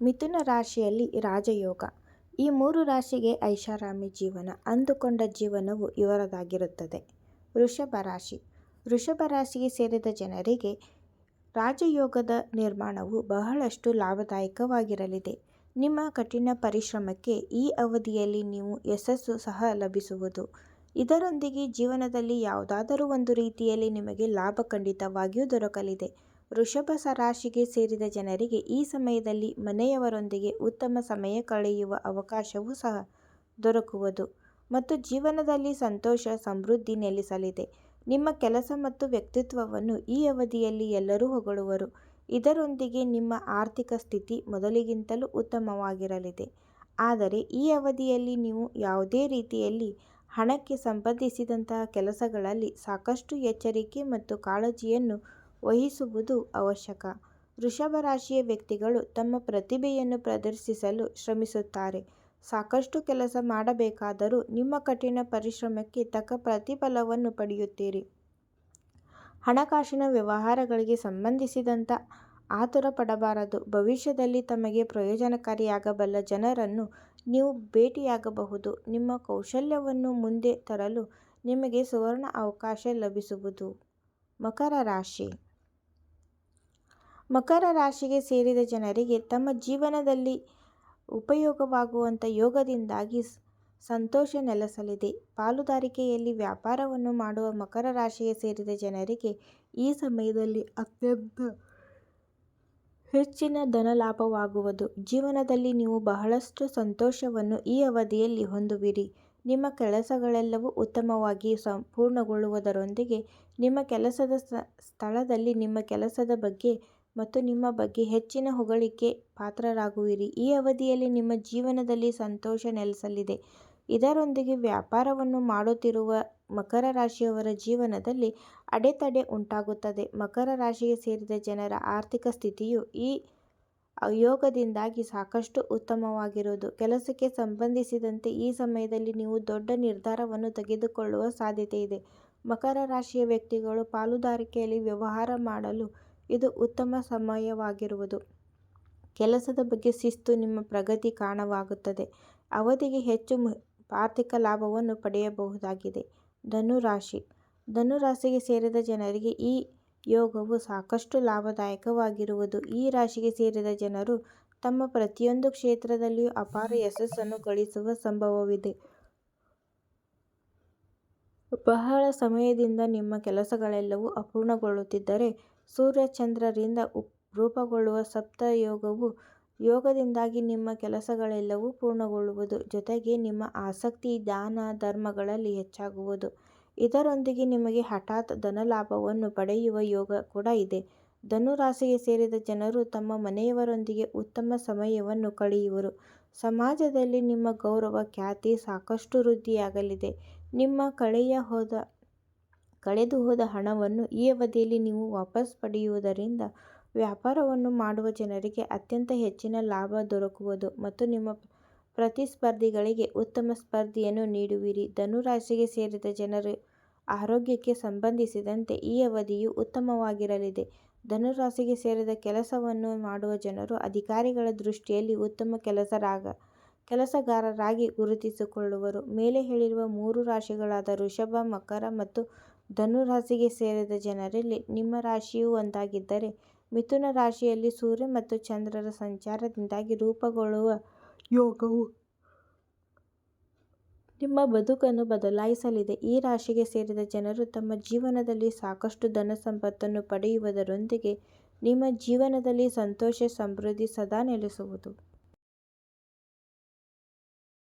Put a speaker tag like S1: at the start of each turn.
S1: ಮಿಥುನ ರಾಶಿಯಲ್ಲಿ ರಾಜಯೋಗ ಈ ಮೂರು ರಾಶಿಗೆ ಐಷಾರಾಮಿ ಜೀವನ ಅಂದುಕೊಂಡ ಜೀವನವು ಇವರದಾಗಿರುತ್ತದೆ. ವೃಷಭ ರಾಶಿ ವೃಷಭ ರಾಶಿಗೆ ಸೇರಿದ ಜನರಿಗೆ ರಾಜಯೋಗದ ನಿರ್ಮಾಣವು ಬಹಳಷ್ಟು ಲಾಭದಾಯಕವಾಗಿರಲಿದೆ. ನಿಮ್ಮ ಕಠಿಣ ಪರಿಶ್ರಮಕ್ಕೆ ಈ ಅವಧಿಯಲ್ಲಿ ನೀವು ಯಶಸ್ಸು ಸಹ ಲಭಿಸುವುದು. ಇದರೊಂದಿಗೆ ಜೀವನದಲ್ಲಿ ಯಾವುದಾದರೂ ಒಂದು ರೀತಿಯಲ್ಲಿ ನಿಮಗೆ ಲಾಭ ಖಂಡಿತವಾಗಿಯೂ ದೊರಕಲಿದೆ. ವೃಷಭ ರಾಶಿಗೆ ಸೇರಿದ ಜನರಿಗೆ ಈ ಸಮಯದಲ್ಲಿ ಮನೆಯವರೊಂದಿಗೆ ಉತ್ತಮ ಸಮಯ ಕಳೆಯುವ ಅವಕಾಶವೂ ಸಹ ದೊರಕುವುದು ಮತ್ತು ಜೀವನದಲ್ಲಿ ಸಂತೋಷ, ಸಮೃದ್ಧಿ ನೆಲೆಸಲಿದೆ. ನಿಮ್ಮ ಕೆಲಸ ಮತ್ತು ವ್ಯಕ್ತಿತ್ವವನ್ನು ಈ ಅವಧಿಯಲ್ಲಿ ಎಲ್ಲರೂ ಹೊಗಳುವರು. ಇದರೊಂದಿಗೆ ನಿಮ್ಮ ಆರ್ಥಿಕ ಸ್ಥಿತಿ ಮೊದಲಿಗಿಂತಲೂ ಉತ್ತಮವಾಗಿರಲಿದೆ. ಆದರೆ ಈ ಅವಧಿಯಲ್ಲಿ ನೀವು ಯಾವುದೇ ರೀತಿಯಲ್ಲಿ ಹಣಕ್ಕೆ ಸಂಬಂಧಿಸಿದಂತಹ ಕೆಲಸಗಳಲ್ಲಿ ಸಾಕಷ್ಟು ಎಚ್ಚರಿಕೆ ಮತ್ತು ಕಾಳಜಿಯನ್ನು ವಹಿಸುವುದು ಅವಶ್ಯಕ. ವೃಷಭ ರಾಶಿಯ ವ್ಯಕ್ತಿಗಳು ತಮ್ಮ ಪ್ರತಿಭೆಯನ್ನು ಪ್ರದರ್ಶಿಸಲು ಶ್ರಮಿಸುತ್ತಾರೆ. ಸಾಕಷ್ಟು ಕೆಲಸ ಮಾಡಬೇಕಾದರೂ ನಿಮ್ಮ ಕಠಿಣ ಪರಿಶ್ರಮಕ್ಕೆ ತಕ್ಕ ಪ್ರತಿಫಲವನ್ನು ಪಡೆಯುತ್ತೀರಿ. ಹಣಕಾಸಿನ ವ್ಯವಹಾರಗಳಿಗೆ ಸಂಬಂಧಿಸಿದಂಥ ಆತುರ ಪಡಬಾರದು. ಭವಿಷ್ಯದಲ್ಲಿ ತಮಗೆ ಪ್ರಯೋಜನಕಾರಿಯಾಗಬಲ್ಲ ಜನರನ್ನು ನೀವು ಭೇಟಿಯಾಗಬಹುದು. ನಿಮ್ಮ ಕೌಶಲ್ಯವನ್ನು ಮುಂದೆ ತರಲು ನಿಮಗೆ ಸುವರ್ಣ ಅವಕಾಶ ಲಭಿಸುವುದು. ಮಕರ ರಾಶಿ ಮಕರ ರಾಶಿಗೆ ಸೇರಿದ ಜನರಿಗೆ ತಮ್ಮ ಜೀವನದಲ್ಲಿ ಉಪಯೋಗವಾಗುವಂಥ ಯೋಗದಿಂದಾಗಿ ಸಂತೋಷ ನೆಲೆಸಲಿದೆ. ಪಾಲುದಾರಿಕೆಯಲ್ಲಿ ವ್ಯಾಪಾರವನ್ನು ಮಾಡುವ ಮಕರ ರಾಶಿಗೆ ಸೇರಿದ ಜನರಿಗೆ ಈ ಸಮಯದಲ್ಲಿ ಅತ್ಯಂತ ಹೆಚ್ಚಿನ ಧನಲಾಭವಾಗುವುದು. ಜೀವನದಲ್ಲಿ ನೀವು ಬಹಳಷ್ಟು ಸಂತೋಷವನ್ನು ಈ ಅವಧಿಯಲ್ಲಿ ಹೊಂದುವಿರಿ. ನಿಮ್ಮ ಕೆಲಸಗಳೆಲ್ಲವೂ ಉತ್ತಮವಾಗಿ ಸಂಪೂರ್ಣಗೊಳ್ಳುವುದರೊಂದಿಗೆ ನಿಮ್ಮ ಕೆಲಸದ ಸ್ಥಳದಲ್ಲಿ ನಿಮ್ಮ ಕೆಲಸದ ಬಗ್ಗೆ ಮತ್ತು ನಿಮ್ಮ ಬಗ್ಗೆ ಹೆಚ್ಚಿನ ಹೊಗಳಿಕೆ ಪಾತ್ರರಾಗುವಿರಿ. ಈ ಅವಧಿಯಲ್ಲಿ ನಿಮ್ಮ ಜೀವನದಲ್ಲಿ ಸಂತೋಷ ನೆಲೆಸಲಿದೆ. ಇದರೊಂದಿಗೆ ವ್ಯಾಪಾರವನ್ನು ಮಾಡುತ್ತಿರುವ ಮಕರ ರಾಶಿಯವರ ಜೀವನದಲ್ಲಿ ಅಡೆತಡೆ ಉಂಟಾಗುತ್ತದೆ. ಮಕರ ರಾಶಿಗೆ ಸೇರಿದ ಜನರ ಆರ್ಥಿಕ ಸ್ಥಿತಿಯು ಈ ಯೋಗದಿಂದಾಗಿ ಸಾಕಷ್ಟು ಉತ್ತಮವಾಗಿರುವುದು. ಕೆಲಸಕ್ಕೆ ಸಂಬಂಧಿಸಿದಂತೆ ಈ ಸಮಯದಲ್ಲಿ ನೀವು ದೊಡ್ಡ ನಿರ್ಧಾರವನ್ನು ತೆಗೆದುಕೊಳ್ಳುವ ಸಾಧ್ಯತೆ ಇದೆ ಮಕರ ರಾಶಿಯ ವ್ಯಕ್ತಿಗಳು ಪಾಲುದಾರಿಕೆಯಲ್ಲಿ ವ್ಯವಹಾರ ಮಾಡಲು ಇದು ಉತ್ತಮ ಸಮಯವಾಗಿರುವುದು. ಕೆಲಸದ ಬಗ್ಗೆ ಶಿಸ್ತು ನಿಮ್ಮ ಪ್ರಗತಿ ಕಾರಣವಾಗುತ್ತದೆ. ಅವಧಿಗೆ ಹೆಚ್ಚು ಆರ್ಥಿಕ ಲಾಭವನ್ನು ಪಡೆಯಬಹುದಾಗಿದೆ. ಧನುರಾಶಿ ಧನುರಾಶಿಗೆ ಧನು ರಾಶಿಗೆ ಸೇರಿದ ಜನರಿಗೆ ಈ ಯೋಗವು ಸಾಕಷ್ಟು ಲಾಭದಾಯಕವಾಗಿರುವುದು. ಈ ರಾಶಿಗೆ ಸೇರಿದ ಜನರು ತಮ್ಮ ಪ್ರತಿಯೊಂದು ಕ್ಷೇತ್ರದಲ್ಲಿಯೂ ಅಪಾರ ಯಶಸ್ಸನ್ನು ಗಳಿಸುವ ಸಂಭವವಿದೆ. ಬಹಳ ಸಮಯದಿಂದ ನಿಮ್ಮ ಕೆಲಸಗಳೆಲ್ಲವೂ ಅಪೂರ್ಣಗೊಳ್ಳುತ್ತಿದ್ದರೆ ಸೂರ್ಯ ಚಂದ್ರರಿಂದ ರೂಪುಗೊಳ್ಳುವ ಸಪ್ತಯೋಗವು ಯೋಗದಿಂದಾಗಿ ನಿಮ್ಮ ಕೆಲಸಗಳೆಲ್ಲವೂ ಪೂರ್ಣಗೊಳ್ಳುವುದು. ಜೊತೆಗೆ ನಿಮ್ಮ ಆಸಕ್ತಿ ದಾನ ಧರ್ಮಗಳಲ್ಲಿ ಹೆಚ್ಚಾಗುವುದು. ಇದರೊಂದಿಗೆ ನಿಮಗೆ ಹಠಾತ್ ಧನಲಾಭವನ್ನು ಪಡೆಯುವ ಯೋಗ ಕೂಡ ಇದೆ. ಧನು ರಾಶಿಗೆ ಸೇರಿದ ಜನರು ತಮ್ಮ ಮನೆಯವರೊಂದಿಗೆ ಉತ್ತಮ ಸಮಯವನ್ನು ಕಳೆಯುವರು. ಸಮಾಜದಲ್ಲಿ ನಿಮ್ಮ ಗೌರವ, ಖ್ಯಾತಿ ಸಾಕಷ್ಟು ವೃದ್ಧಿಯಾಗಲಿದೆ. ನಿಮ್ಮ ಕಳೆದುಹೋದ ಹಣವನ್ನು ಈ ಅವಧಿಯಲ್ಲಿ ನೀವು ವಾಪಸ್ ಪಡೆಯುವುದರಿಂದ ವ್ಯಾಪಾರವನ್ನು ಮಾಡುವ ಜನರಿಗೆ ಅತ್ಯಂತ ಹೆಚ್ಚಿನ ಲಾಭ ದೊರಕುವುದು ಮತ್ತು ನಿಮ್ಮ ಪ್ರತಿಸ್ಪರ್ಧಿಗಳಿಗೆ ಉತ್ತಮ ಸ್ಪರ್ಧೆಯನ್ನು ನೀಡುವಿರಿ. ಧನುರಾಶಿಗೆ ಸೇರಿದ ಜನರ ಆರೋಗ್ಯಕ್ಕೆ ಸಂಬಂಧಿಸಿದಂತೆ ಈ ಅವಧಿಯು ಉತ್ತಮವಾಗಿರಲಿದೆ. ಧನುರಾಶಿಗೆ ಸೇರಿದ ಕೆಲಸವನ್ನು ಮಾಡುವ ಜನರು ಅಧಿಕಾರಿಗಳ ದೃಷ್ಟಿಯಲ್ಲಿ ಉತ್ತಮ ಕೆಲಸರಾಗ ಕೆಲಸಗಾರರಾಗಿ ಗುರುತಿಸಿಕೊಳ್ಳುವರು. ಮೇಲೆ ಹೇಳಿರುವ ಮೂರು ರಾಶಿಗಳಾದ ವೃಷಭ, ಮಕರ ಮತ್ತು ಧನು ರಾಶಿಗೆ ಸೇರಿದ ಜನರಲ್ಲಿ ನಿಮ್ಮ ರಾಶಿಯೂ ಒಂದಾಗಿದ್ದರೆ ಮಿಥುನ ರಾಶಿಯಲ್ಲಿ ಸೂರ್ಯ ಮತ್ತು ಚಂದ್ರರ ಸಂಚಾರದಿಂದಾಗಿ ರೂಪುಗೊಳ್ಳುವ ಯೋಗವು ನಿಮ್ಮ ಬದುಕನ್ನು ಬದಲಾಯಿಸಲಿದೆ. ಈ ರಾಶಿಗೆ ಸೇರಿದ ಜನರು ತಮ್ಮ ಜೀವನದಲ್ಲಿ ಸಾಕಷ್ಟು ಧನಸಂಪತ್ತನ್ನು ಪಡೆಯುವುದರೊಂದಿಗೆ ನಿಮ್ಮ ಜೀವನದಲ್ಲಿ ಸಂತೋಷ, ಸಮೃದ್ಧಿ ಸದಾ ನೆಲೆಸುವುದು.